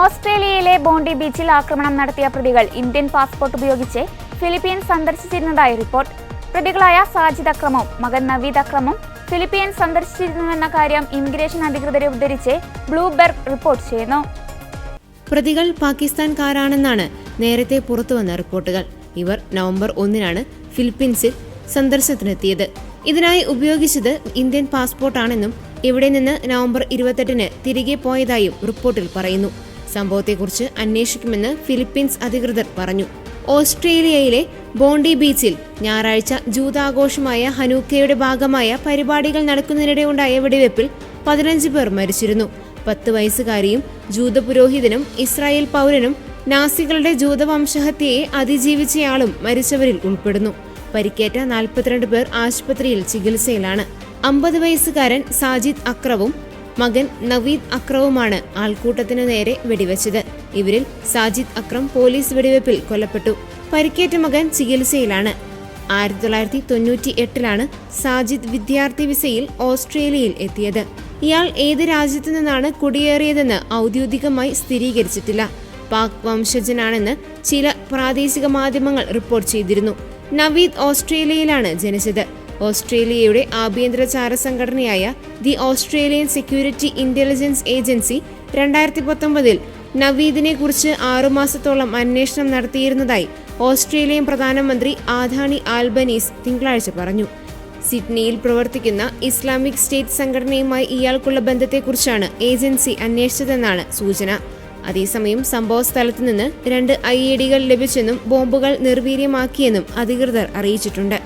ഓസ്ട്രേലിയയിലെ ബോണ്ടി ബീച്ചിൽ ആക്രമണം നടത്തിയ പ്രതികൾ ഇന്ത്യൻ പാസ്പോർട്ട് ഉപയോഗിച്ച് ഫിലിപ്പീൻസ് സന്ദർശിച്ചിരുന്നതായി റിപ്പോർട്ട്. പ്രതികളായ സാജിദ് അക്രമും മകൻ നവീദ് അക്രമും ഫിലിപ്പീൻസ് സന്ദർശിച്ചിരുന്നുവെന്ന കാര്യം ഇമിഗ്രേഷൻ അധികൃതരെ ഉദ്ധരിച്ച് ബ്ലൂബെർഗ് റിപ്പോർട്ട് ചെയ്യുന്നു. പ്രതികൾ പാകിസ്ഥാൻകാരാണെന്നാണ് നേരത്തെ പുറത്തുവന്ന റിപ്പോർട്ടുകൾ. ഇവർ നവംബർ ഒന്നിനാണ് ഫിലിപ്പീൻസിൽ സന്ദർശനത്തിനെത്തിയത്. ഇതിനായി ഉപയോഗിച്ചത് ഇന്ത്യൻ പാസ്പോർട്ടാണെന്നും ഇവിടെ നിന്ന് നവംബർ ഇരുപത്തെട്ടിന് തിരികെ പോയതായും റിപ്പോർട്ടിൽ പറയുന്നു. സംഭവത്തെക്കുറിച്ച് അന്വേഷിക്കുമെന്ന് ഫിലിപ്പീൻസ് അധികൃതർ പറഞ്ഞു. ഓസ്ട്രേലിയയിലെ ബോണ്ടി ബീച്ചിൽ ഞായറാഴ്ച ജൂതാഘോഷമായ ഹനൂക്കയുടെ ഭാഗമായ പരിപാടികൾ നടക്കുന്നതിനിടെ ഉണ്ടായ വെടിവെപ്പിൽ പതിനഞ്ച് പേർ മരിച്ചിരുന്നു. പത്ത് വയസ്സുകാരിയും ജൂത പുരോഹിതനും ഇസ്രായേൽ പൗരനും നാസികളുടെ ജൂതവംശഹത്യയെ അതിജീവിച്ചയാളും മരിച്ചവരിൽ ഉൾപ്പെടുന്നു. പരിക്കേറ്റ നാൽപ്പത്തിരണ്ട് പേർ ആശുപത്രിയിൽ ചികിത്സയിലാണ്. അമ്പത് വയസ്സുകാരൻ സാജിദ് അക്രവും മകൻ നവീദ് അക്രവുമാണ് ആൾക്കൂട്ടത്തിനു നേരെ വെടിവെച്ചത്. ഇവരിൽ സാജിദ് അക്രം പോലീസ് വെടിവെപ്പിൽ കൊല്ലപ്പെട്ടു. പരിക്കേറ്റ മകൻ ചികിത്സയിലാണ്. ആയിരത്തി തൊള്ളായിരത്തി തൊണ്ണൂറ്റി എട്ടിലാണ് സാജിദ് വിദ്യാർത്ഥി വിസയിൽ ഓസ്ട്രേലിയയിൽ എത്തിയത്. ഇയാൾ ഏത് രാജ്യത്തു നിന്നാണ് കുടിയേറിയതെന്ന് ഔദ്യോഗികമായി സ്ഥിരീകരിച്ചിട്ടില്ല. പാക് വംശജനാണെന്ന് ചില പ്രാദേശിക മാധ്യമങ്ങൾ റിപ്പോർട്ട് ചെയ്തിരുന്നു. നവീദ് ഓസ്ട്രേലിയയിലാണ് ജനിച്ചത്. ഓസ്ട്രേലിയയുടെ ആഭ്യന്തര ചാര സംഘടനയായ the Australian security intelligence agency രണ്ടായിരത്തി പത്തൊമ്പതിൽ നവീദിനെ കുറിച്ച് ആറുമാസത്തോളം അന്വേഷണം നടത്തിയിരുന്നതായി ഓസ്ട്രേലിയൻ പ്രധാനമന്ത്രി ആധാണി ആൽബനീസ് തിങ്കളാഴ്ച പറഞ്ഞു. സിഡ്നിയിൽ പ്രവർത്തിക്കുന്ന ഇസ്ലാമിക് സ്റ്റേറ്റ് സംഘടനയുമായി ഇയാൾക്കുള്ള ബന്ധത്തെക്കുറിച്ചാണ് ഏജൻസി അന്വേഷിച്ചതെന്നാണ് സൂചന. അതേസമയം സംഭവ സ്ഥലത്ത് നിന്ന് രണ്ട് ഐ ഇ ഡികൾ ലഭിച്ചെന്നും ബോംബുകൾ നിർവീര്യമാക്കിയെന്നും അധികൃതർ അറിയിച്ചിട്ടുണ്ട്.